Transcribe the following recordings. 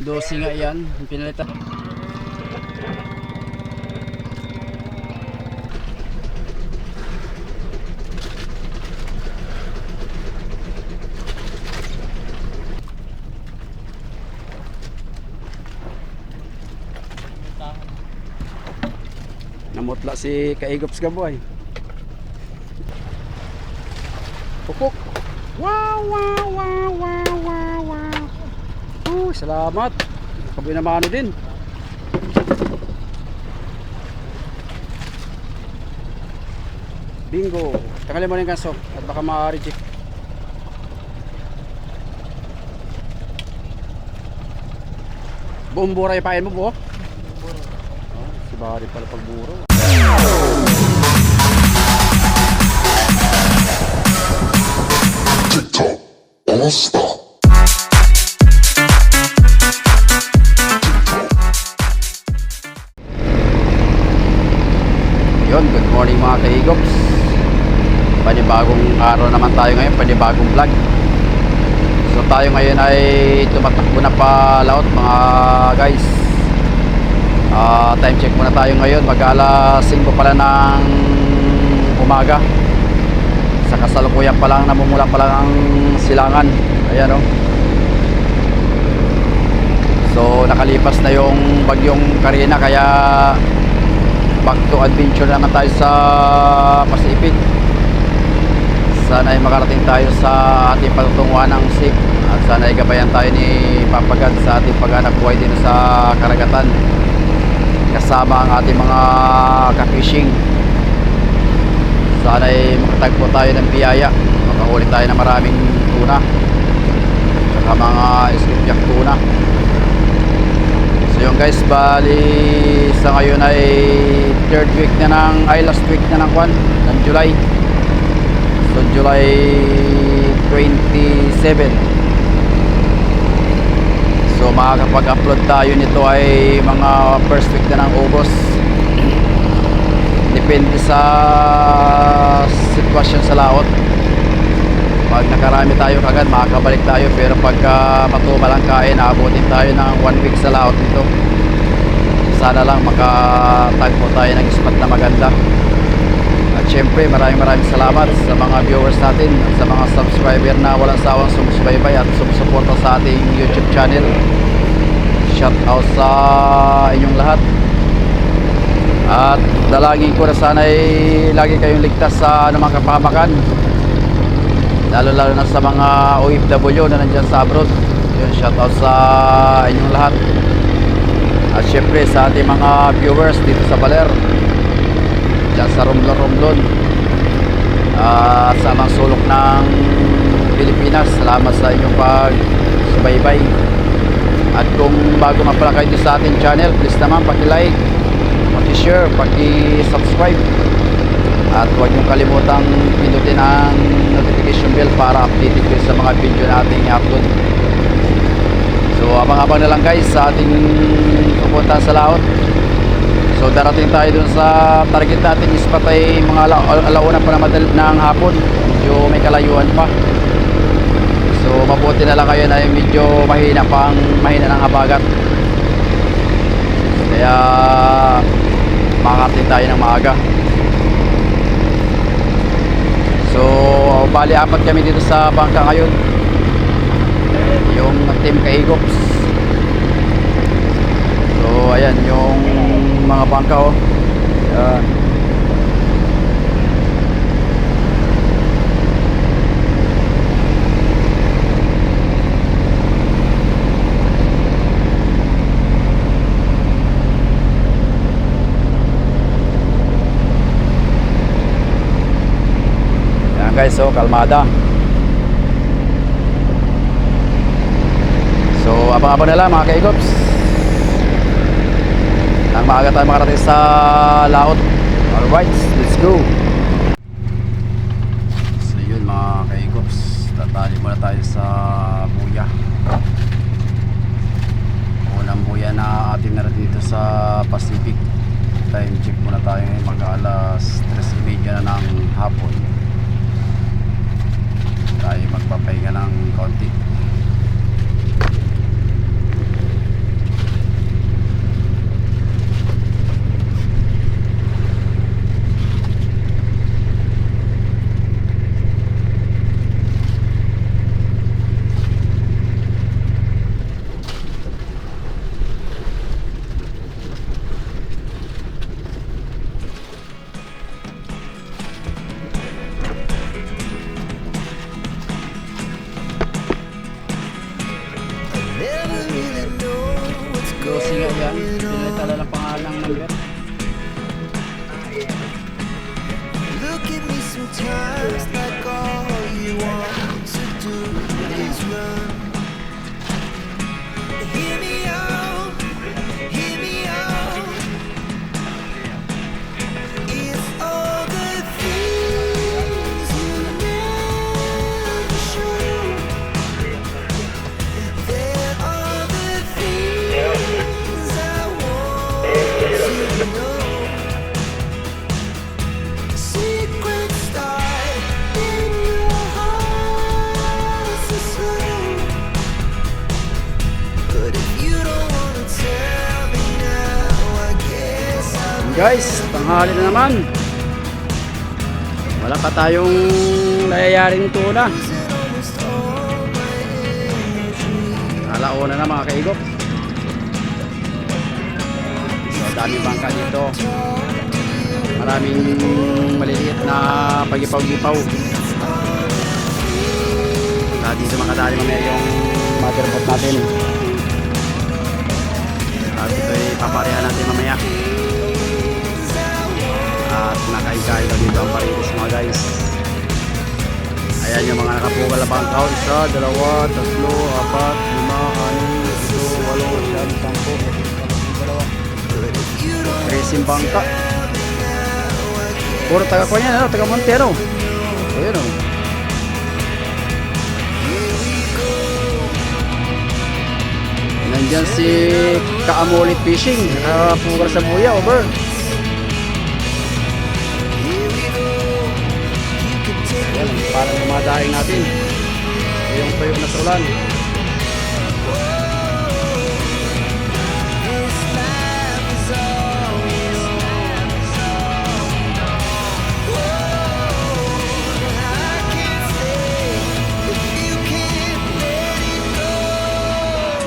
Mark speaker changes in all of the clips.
Speaker 1: 12 nga yan, pinalitan. Namutla si Kaigops ka boy. Pupuk. Wow, wow, wow, wow, wow, wow. Oh, salamat. Kaboy na mano din. Bingo. Tanggalin mo na yung ganso at baka ma-reject. Buong bura ipain mo buo? Oh, si Bari pala pagburo.
Speaker 2: TikTok, all stop.
Speaker 1: Kaigops. Panibagong araw naman tayo ngayon, panibagong vlog. So tayo ngayon ay tumatakbo na pa laot mga guys. Ah, time check muna tayo ngayon, mag alas 5 pala ng umaga. Sa kasalukuyan pa lang, namumula pa lang ang silangan. Ayan oh. So nakalipas na yung bagyong Karina kaya back to adventure naman tayo sa Pacific sana ay makarating tayo sa ating patutunguhan ng SIG at sana ay gabayan tayo ni Papagad sa ating paghanap buhay din sa karagatan. Kasama ang ating mga ka-fishing. Sana ay makatagpo tayo ng biyaya. Makahuli tayo ng maraming tuna. Tsaka mga skipjack tuna. So yun guys, bali sa ngayon ay third week na ng, ay last week na ng kwan, ng July. So July 27. So makakapag-upload tayo nito ay mga first week na ng August. Depende sa sitwasyon sa laot. Pag nakarami tayo kagad, makakabalik tayo. Pero pagka matuma lang kain, aabutin tayo ng one week sa laot nito. Sana lang makatagpo tayo ng spot na maganda. At syempre, maraming maraming salamat sa mga viewers natin, sa mga subscriber na walang sawang sumusubaybay at sumusuporta sa ating YouTube channel. Shout out sa inyong lahat. At dalangin ko na sana ay lagi kayong ligtas sa anumang kapamakan lalo lalo na sa mga OFW na nandyan sa abroad yun shout out sa inyong lahat at syempre sa ating mga viewers dito sa Baler dyan sa Romblon Romblon at sa mga sulok ng Pilipinas salamat sa inyong pagsubaybay at kung bago nga pala kayo sa ating channel please naman paki-like paki-share, paki-subscribe at huwag niyong kalimutang pindutin ang notification bell para updated kayo sa mga video nating upload. So abang-abang na lang guys sa ating pupunta sa laot. So darating tayo dun sa target natin is patay mga ala alauna pa na madal ng hapon. Medyo may kalayuan pa. So mabuti na lang kayo na yung medyo mahina pang mahina ng habagat. Kaya makakarating tayo ng maaga. So, bali apat kami dito sa bangka ngayon. Yung team Kaigops. Ayan yung mga bangka oh. Ayan. Ayan guys, so kalmada. So, abang-abang na lang mga kaigops. Nang maaga tayo makarating sa laot. Alright, let's go. So yun mga kaigops. Tatali muna tayo sa buya. Unang buya na ating narating dito sa Pacific. Time check muna tayo mag alas 3.30 na ng hapon naman. Wala pa tayong nayayaring tuna. Alauna na mga kaigop. So, dami bangka dito. Maraming maliliit na pagipaw-gipaw. Lahat dito makadali mamaya yung motherboard natin. At ito'y paparehan natin mamaya. At nakain-kain daw dito ang parilis mga guys. Ayan yung mga nakapugal na bangkaw. Isa, dalawa, tatlo, apat, lima, anim, ito, walo, siyam, sampo, dalawa. Tracing bangka. Puro taga ko yan, ano? taga Montero. Ayun o. Nandyan si Kaamulit Fishing. Nakapugal sa buya, over. Ayan, parang yung mga daing natin. Yung tuyok na tulan.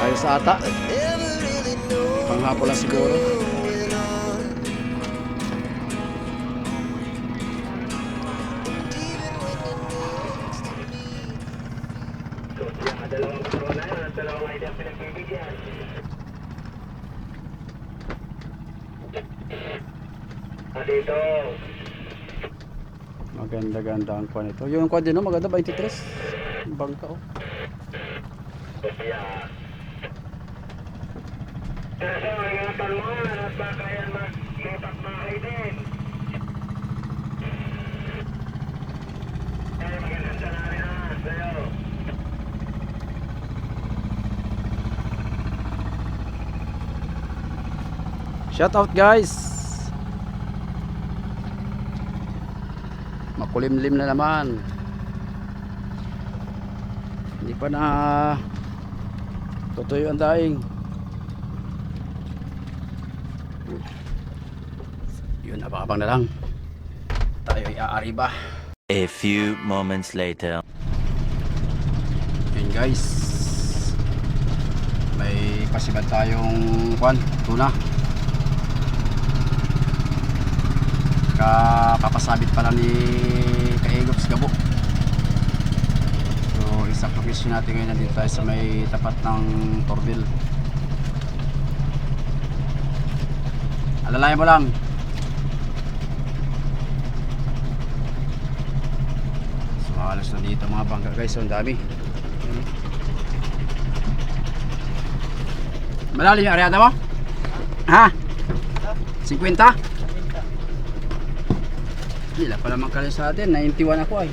Speaker 1: Ayos ata. Panghapon lang siguro. Maganda-ganda ang kwan ito. Yung kwan din, no? maganda 23. Yung bangka, oh. Shout out guys. Makulimlim na naman. Hindi pa na tutuyo ang daing. Yun, abang na lang. Tayo ay aariba.
Speaker 3: A few moments later.
Speaker 1: Yun guys. May pasibat tayong kwan, tuna. Kapapasabit pala ni Kahigops Gabo. So, isang location natin ngayon nandito tayo sa may tapat ng Torbil. Alalayan mo lang. So, halos na dito mga bangka guys. So, ang dami. Malalim yung areada mo? Ha? 50? Hindi pala magkala sa atin. 91 ako ay.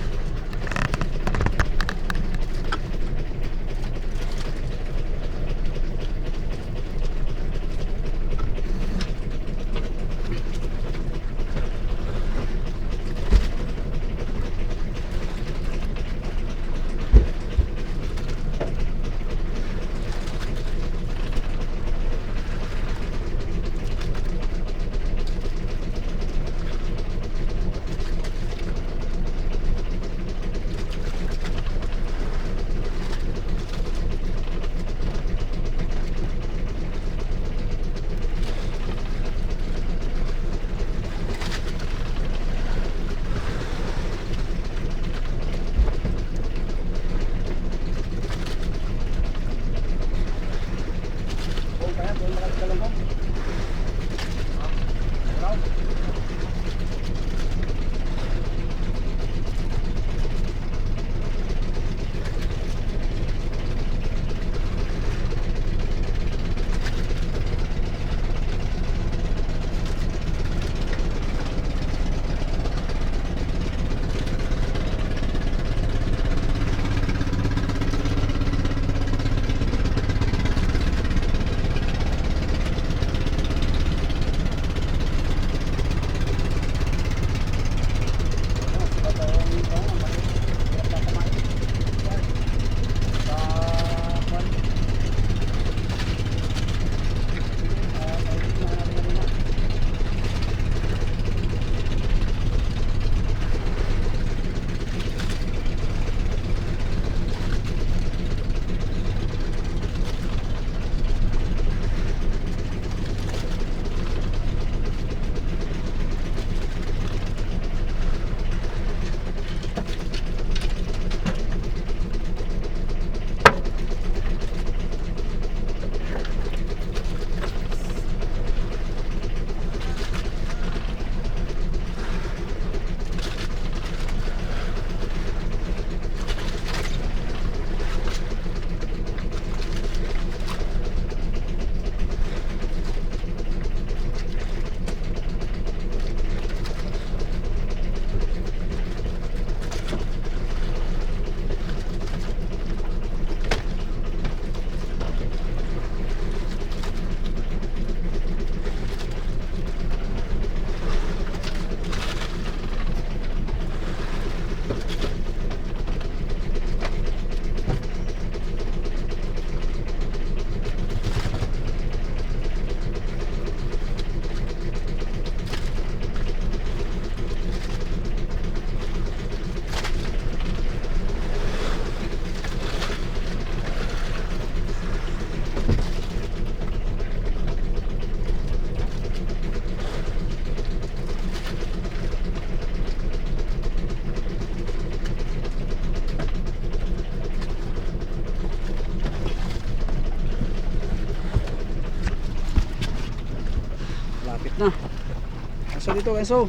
Speaker 1: Dito, kaso.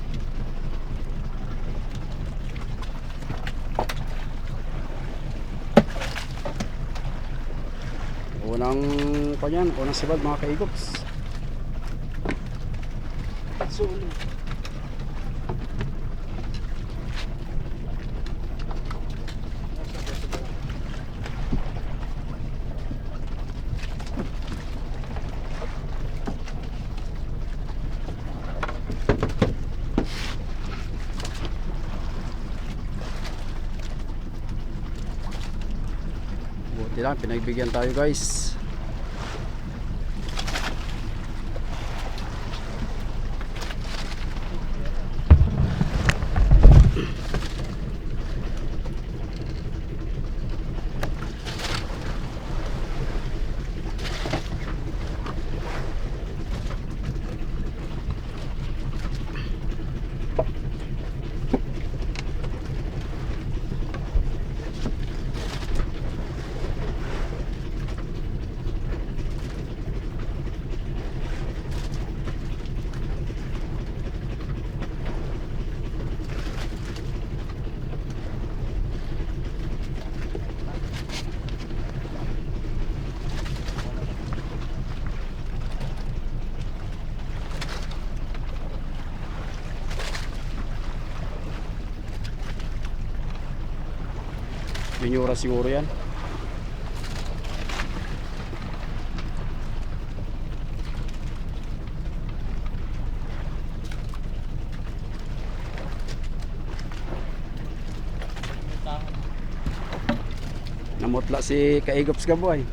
Speaker 1: Unang kanyan, unang sibad mga kaigops. So, buti lang, pinagbigyan tayo guys. Binyura siguro yan. Namutla si Kaigops Gaboy.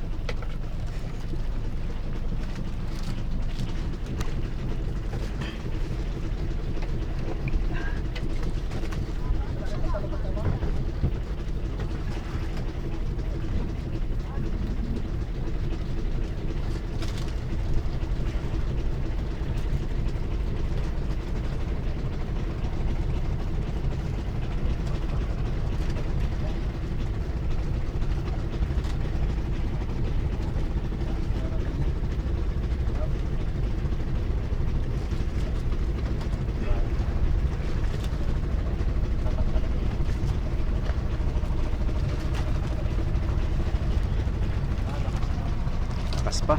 Speaker 1: Lakas pa.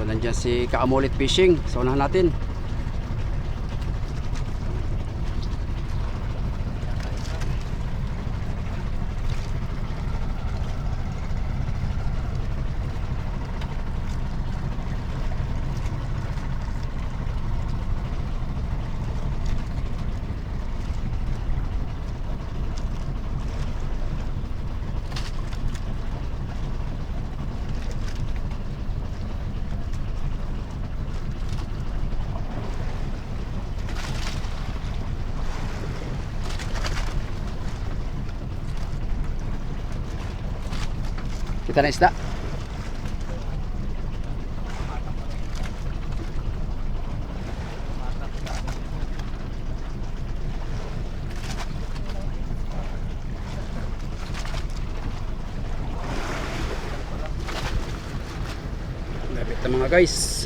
Speaker 1: So nandiyan si Kaamulit Fishing. So unahan natin. Kita na isda. Lapit na mga guys.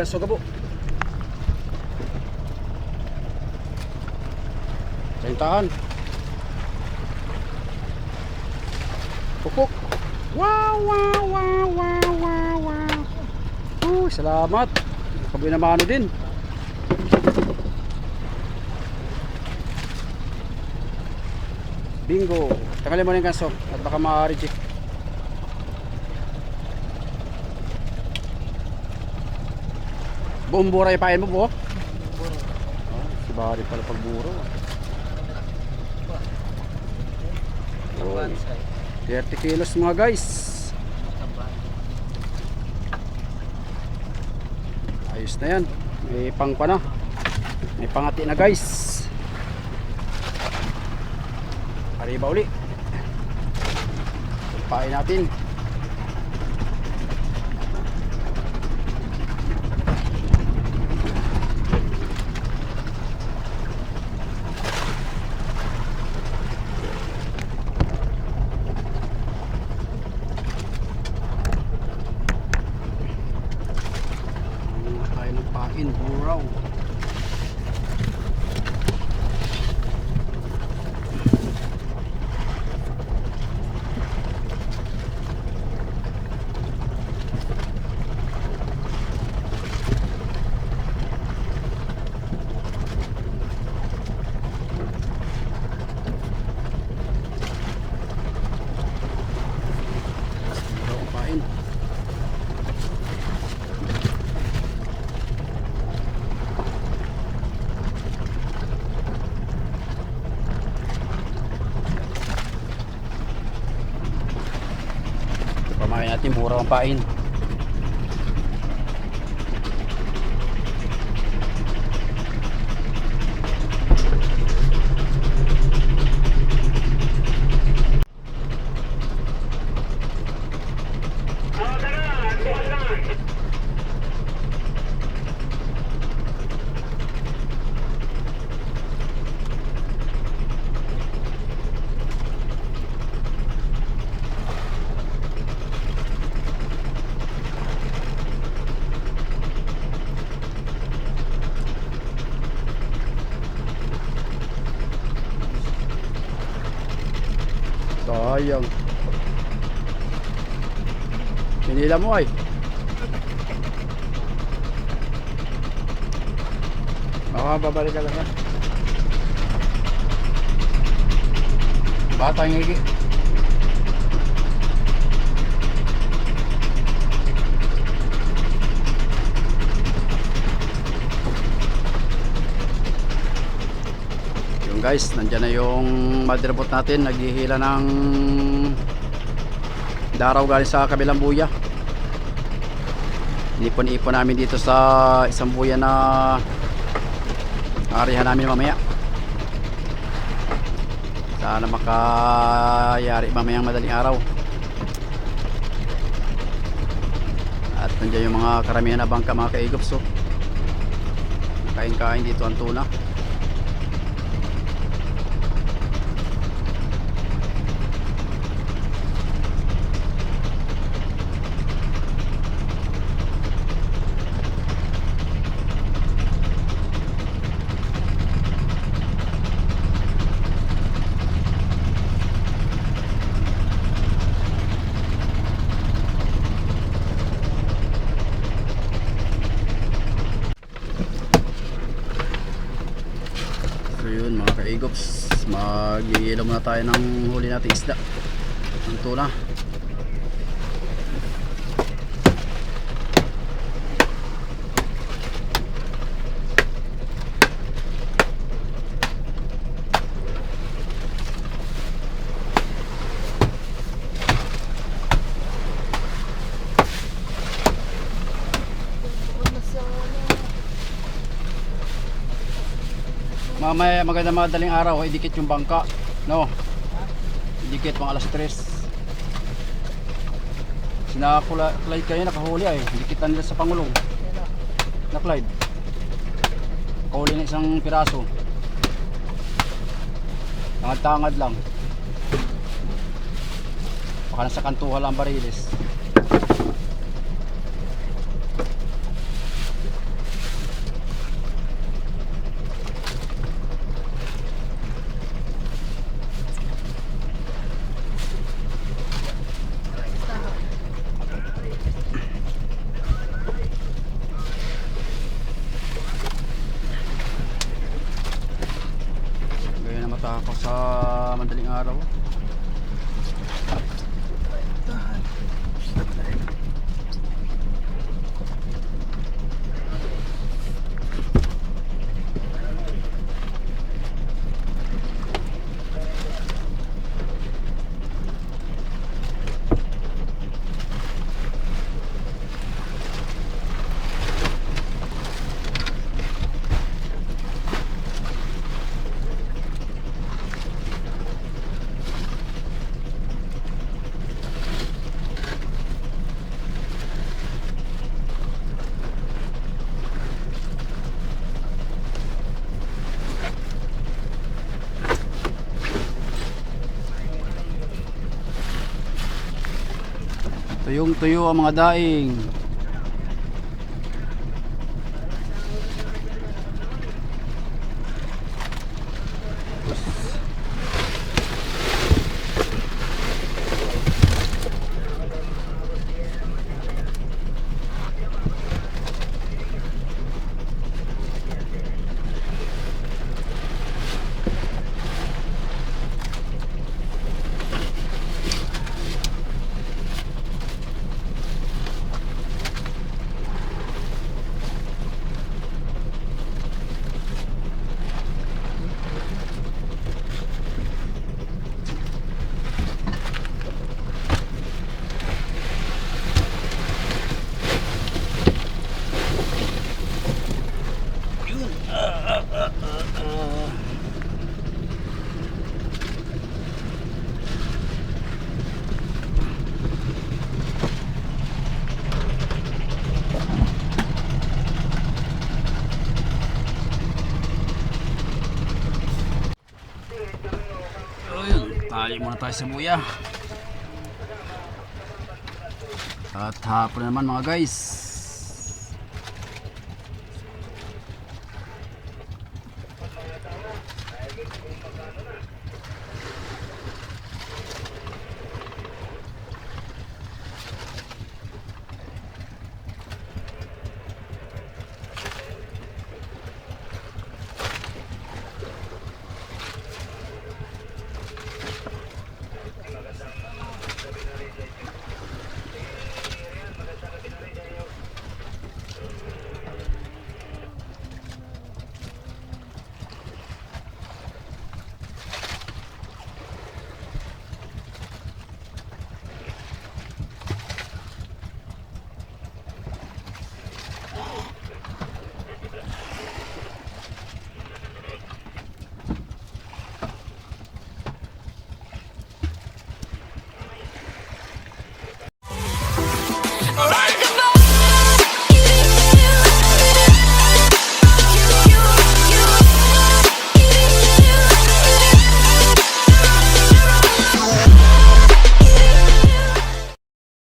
Speaker 1: Tugas sa gabo. Tahan. Pupuk. Wow, wow, wow, wow, wow, wow. Uy, salamat. Kabuy na mano din. Bingo. Tanggalin mo na yung kanso at baka ma-reject. Buong bura yung pain mo po? Oh, si Barry pala pag buro. Oh, 30 kilos mga guys. Ayos na yan. May pang pa na. May pangati na guys. Arriba uli. Pain natin. Ano tayo ng pain, buraw. Buraw ang pain. Pamain natin buraw ang pain. Sayang. Pinila mo ay. Baka babalik ka lang ha. Bata ng higi. Guys, nandyan na yung motherboard natin. Naghihila ng daraw galing sa kabilang buya. Inipon-ipon namin dito sa isang buya na arihan namin mamaya. Sana makayari mamayang madaling araw. At nandiyan yung mga karamihan na bangka mga kaigops. So. Kain-kain dito ang tuna. So yun mga kaigops, muna tayo ng huli nating isda. Ang tuna. Mamaya maganda madaling araw, idikit yung bangka. No? Idikit pang alas 3. Sina Clyde Clyde kayo nakahuli ay. Dikitan nila sa Pangulong. Na Clyde. Kahuli na isang piraso. Tangad-tangad lang. Baka nasa kantuha lang bariles. Ako sa madaling araw. Tuyong tuyo ang mga daing. Ayun, tali muna tayo sa buya. At hapon naman mga guys.